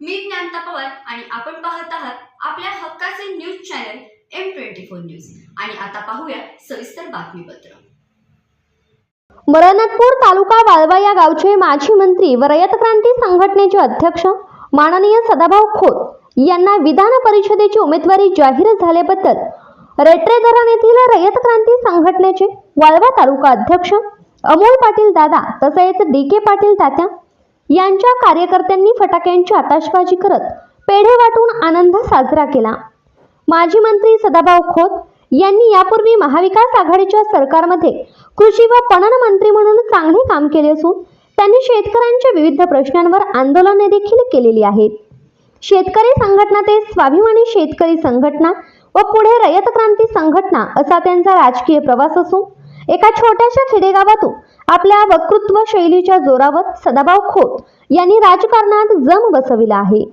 मी ज्ञानता पवार आणि आपण पाहत आहात आपल्या हक्काचे news channel M twenty four news. आणि आता पाहूया सविस्तर बातमीपत्र. मरणतपूर तालुका वाळवा या गावचे माजी मंत्री व रयत क्रांती संघटनेचे अध्यक्ष माननीय सदाभाऊ खोत यांना विधान परिषदेची उमेदवारी जाहीर झाल्याबद्दल रेट्रे धरण येथील रयत क्रांती संघटनेचे वाळवा तालुका अध्यक्ष अमोल पाटील दादा तसेच डी के पाटील तात्या यांच्या कार्यकर्त्यांनी फटाक्यांची आताशबाजी करत पेढे वाटून आनंद साजरा केला. माजी मंत्री सदाभाऊ खोत यांनी यापूर्वी महाविकास आघाडीच्या सरकारमध्ये कृषी व पणन मंत्री म्हणून चांगले काम केले असून त्यांनी शेतकऱ्यांच्या विविध प्रश्नांवर आंदोलने देखील केलेली आहेत. शेतकरी संघटना ते स्वाभिमानी शेतकरी संघटना व पुढे रयत क्रांती संघटना असा त्यांचा राजकीय प्रवास असून एका छोट्याशा खेडेगावातून आपल्या वक्तृत्व शैलीच्या जोरावर सदाभाऊ खोत यांनी राजकारणात जम बसविला आहे.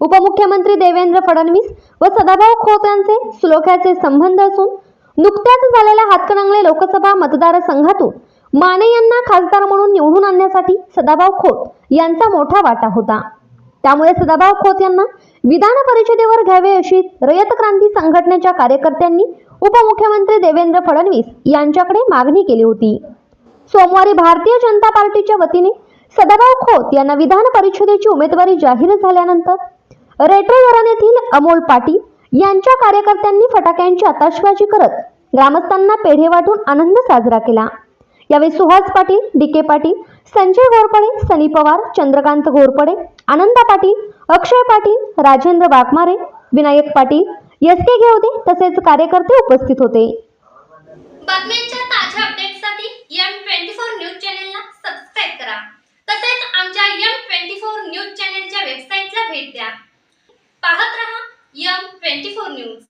उपमुख्यमंत्री देवेंद्र फडणवीस व सदाभाऊ खोत यांचे सुलोख्याचे संबंध असून नुकत्याच झालेल्या हातकणंगले लोकसभा मतदारसंघातून माने यांना खासदार म्हणून निवडून आणण्यासाठी सदाभाऊ खोत यांचा मोठा वाटा होता. त्यामुळे सदाभाऊ खोत यांना विधान परिषदेवर घ्यावे अशी रयत क्रांती संघटनेच्या कार्यकर्त्यांनी उपमुख्यमंत्री देवेंद्र फडणवीस यांच्याकडे मागणी केली होती. सोमवारी भारतीय जनता पार्टीच्या वतीने सदाभाऊ खोत यांना विधान परिषदेची उमेदवारी जाहीर झाल्यानंतर रेट्रो धरण येथील अमोल पाटील यांच्या कार्यकर्त्यांनी फटाक्यांची आताशबाजी करत ग्रामस्थांना पेढे वाटून आनंद साजरा केला. यावेळी Suhas Patil D K Patil Sanjay Ghorpade Sunny Pawar Chandrakant Ghorpade Ananda Patil Akshay Patil Rajendra Waghmare Vinayak Patil S K Ghevde तसेच कार्यकर्ते उपस्थित होते. बातम्यांच्या ताज्या अपडेट्ससाठी एम ट्वेंटी फोर न्यूज चॅनेलला सबस्क्राईब करा. तसेच आमच्या एम ट्वेंटी फोर न्यूज चॅनेलच्या वेबसाईटला भेट द्या. पाहत रहा यम ट्वेंटी फोर न्यूज.